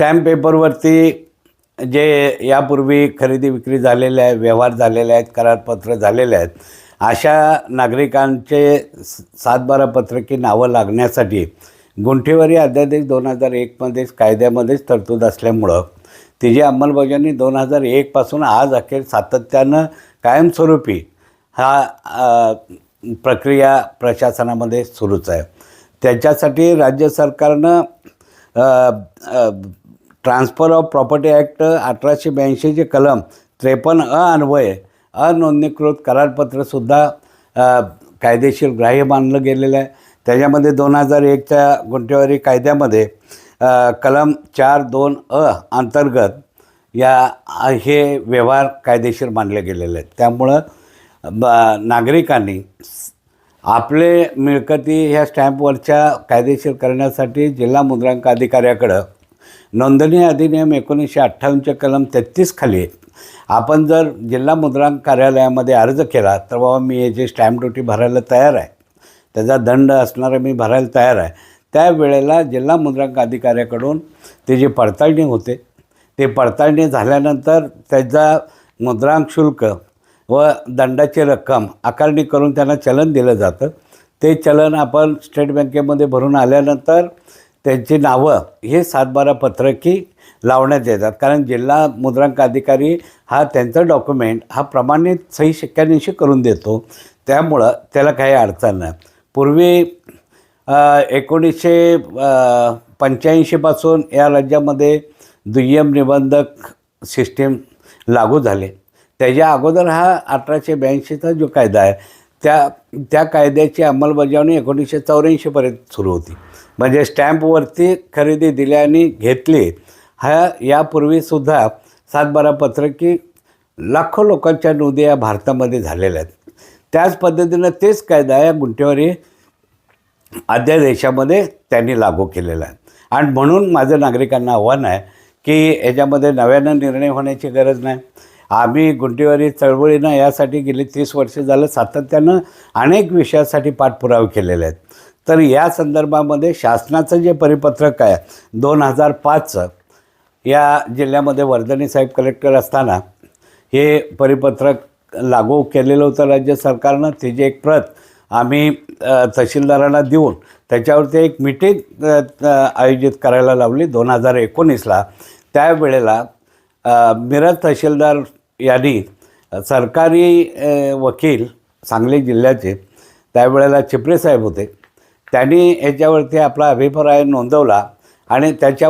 Stamp पेपरवरती जे यापूर्वी खरेदी विक्री झालेले आहे व्यवहार झालेले आहेत करारपत्र झालेले आहेत अशा नागरिकांचे सातबारा पत्रकी नावं लागण्यासाठी गुंठेवारी अध्यादेश दोन हजार एकमध्येच कायद्यामध्येच तरतूद असल्यामुळं तिची अंमलबजावणी दोन हजार एकपासून आज अखेर सातत्यानं कायमस्वरूपी हा प्रक्रिया प्रशासनामध्ये सुरूच आहे. त्याच्यासाठी राज्य सरकारनं ट्रान्सफर ऑफ प्रॉपर्टी ॲक्ट अठराशे ब्याऐंशीचे कलम त्रेपन्न अ अन्वये अनोंदणीकृत करारपत्रसुद्धा कायदेशीर ग्राह्य मानलं गेलेलं आहे. त्याच्यामध्ये दोन हजार एकच्या गुंठेवारी कायद्यामध्ये कलम चार दोन अ अंतर्गत या हे व्यवहार कायदेशीर मानले गेलेले आहेत. त्यामुळं ब नागरिकांनी आपले मिळकती ह्या स्टॅम्पवरच्या कायदेशीर करण्यासाठी जिल्हा मुद्रांक अधिकाऱ्याकडं नोंदणी अधिनियम एकोणीसशे अठ्ठावन्नच्या कलम तेहतीस खाली आपण जर जिल्हा मुद्रांक कार्यालयामध्ये अर्ज केला तर बाबा मी याची स्टॅम्प ड्युटी भरायला तयार आहे त्याचा दंड असणारा मी भरायला तयार आहे. त्यावेळेला जिल्हा मुद्रांक अधिकाऱ्याकडून त्याची पडताळणी होते ते पडताळणी झाल्यानंतर त्याचा मुद्रांक शुल्क व दंडाची रक्कम आकारणी करून त्यांना चलन दिलं जातं. ते चलन आपण स्टेट बँकेमध्ये भरून आल्यानंतर त्यांची नावं हे सातबारा पत्रकी लावण्यात येतात. कारण जिल्हा मुद्रांक अधिकारी हा त्यांचा डॉक्युमेंट हा प्रमाणित सही शिक्क्यानिशी करून देतो. त्यामुळं त्याला काही अडचण नाही. पूर्वी एकोणीसशे पंच्याऐंशीपासून या राज्यामध्ये दुय्यम निबंधक सिस्टीम लागू झाले. त्याच्या अगोदर हा अठराशे ब्याऐंशीचा जो कायदा आहे त्या त्या कायद्याची अंमलबजावणी एकोणीसशे चौऱ्याऐंशीपर्यंत सुरू होती. म्हणजे स्टॅम्पवरती खरेदी दिली आणि घेतली हा यापूर्वीसुद्धा सातबारा पत्रकी लाखो लोकांच्या नोंदी या भारतामध्ये झालेल्या आहेत. त्याच पद्धतीनं तेच कायदा या गुंठेवारी अध्यादेशामध्ये त्यांनी लागू केलेला आहे. आणि म्हणून माझं नागरिकांना आव्हान आहे की याच्यामध्ये नव्यानं निर्णय होण्याची गरज नाही. आम्ही गुंठेवारी चळवळीनं यासाठी गेली तीस वर्ष झालं सातत्यानं अनेक विषयासाठी पाठपुरावे केलेले आहेत. तर या संदर्भामध्ये शासनाचं जे परिपत्रक आहे दोन हजार पाचचं या जिल्ह्यामध्ये वर्धनी साहेब कलेक्टर असताना हे परिपत्रक लागू केलेलं होतं राज्य सरकारनं. त्याची एक प्रत आम्ही तहसीलदारांना देऊन त्याच्यावरती एक मिटिंग आयोजित करायला लावली दोन हजार एकोणीसला. त्यावेळेला मिरज तहसीलदार यादीत सरकारी वकील सांगली जिल्ह्याचे त्यावेळेला चिपरे साहेब होते. त्यांनी याच्यावरती आपला अभिप्राय नोंदवला आणि त्याच्या